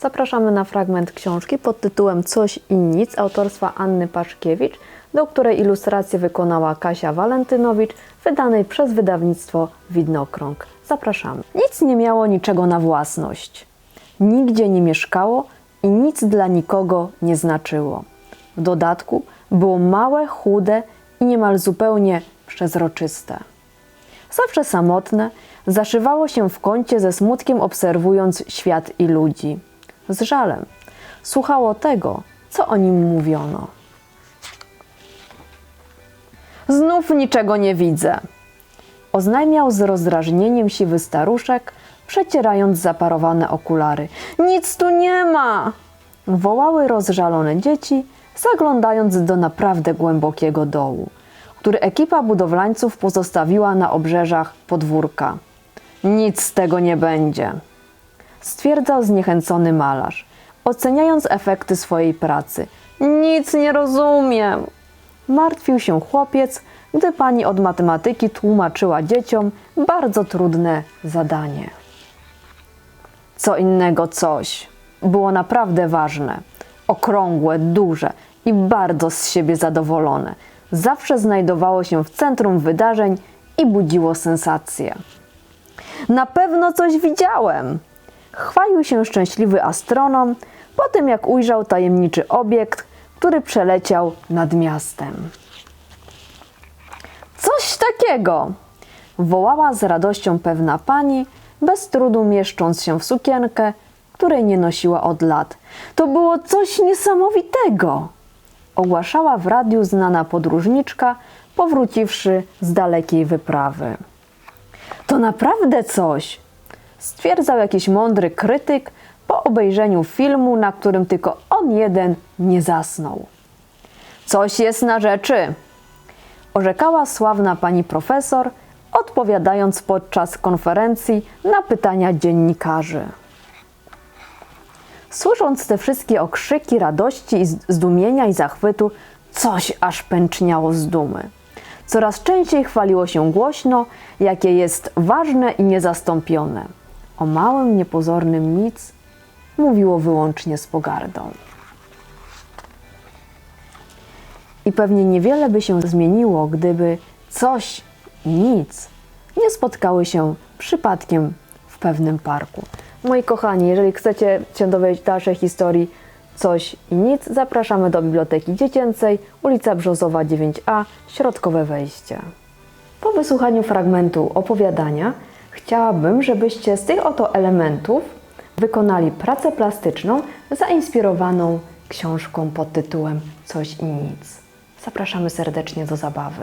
Zapraszamy na fragment książki pod tytułem Coś i nic autorstwa Anny Paszkiewicz, do której ilustrację wykonała Kasia Walentynowicz, wydanej przez wydawnictwo Widnokrąg. Zapraszamy. Nic nie miało niczego na własność. Nigdzie nie mieszkało i nic dla nikogo nie znaczyło. W dodatku było małe, chude i niemal zupełnie przezroczyste. Zawsze samotne, zaszywało się w kącie ze smutkiem obserwując świat i ludzi. Z żalem słuchało tego, co o nim mówiono. Znów niczego nie widzę, oznajmiał z rozdrażnieniem siwy staruszek, przecierając zaparowane okulary. Nic tu nie ma! Wołały rozżalone dzieci, zaglądając do naprawdę głębokiego dołu, który ekipa budowlańców pozostawiła na obrzeżach podwórka. Nic z tego nie będzie, stwierdzał zniechęcony malarz, oceniając efekty swojej pracy. Nic nie rozumiem. Martwił się chłopiec, gdy pani od matematyki tłumaczyła dzieciom bardzo trudne zadanie. Co innego coś było naprawdę ważne, okrągłe, duże i bardzo z siebie zadowolone. Zawsze znajdowało się w centrum wydarzeń i budziło sensację. Na pewno coś widziałem. Chwalił się szczęśliwy astronom po tym, jak ujrzał tajemniczy obiekt, który przeleciał nad miastem. Coś takiego! wołała z radością pewna pani, bez trudu mieszcząc się w sukienkę, której nie nosiła od lat. To było coś niesamowitego! ogłaszała w radiu znana podróżniczka, powróciwszy z dalekiej wyprawy. To naprawdę coś, stwierdzał jakiś mądry krytyk po obejrzeniu filmu, na którym tylko on jeden nie zasnął. Coś jest na rzeczy, orzekała sławna pani profesor, odpowiadając podczas konferencji na pytania dziennikarzy. Słysząc te wszystkie okrzyki radości zdumienia i zachwytu, coś aż pęczniało z dumy. Coraz częściej chwaliło się głośno, jakie jest ważne i niezastąpione. O małym, niepozornym nic mówiło wyłącznie z pogardą. I pewnie niewiele by się zmieniło, gdyby coś nic nie spotkały się przypadkiem w pewnym parku. Moi kochani, jeżeli chcecie się dowiedzieć dalszej historii coś i nic, zapraszamy do Biblioteki Dziecięcej, ulica Brzozowa 9a, środkowe wejście. Po wysłuchaniu fragmentu opowiadania chciałabym, żebyście z tych oto elementów wykonali pracę plastyczną zainspirowaną książką pod tytułem Coś i nic. Zapraszamy serdecznie do zabawy.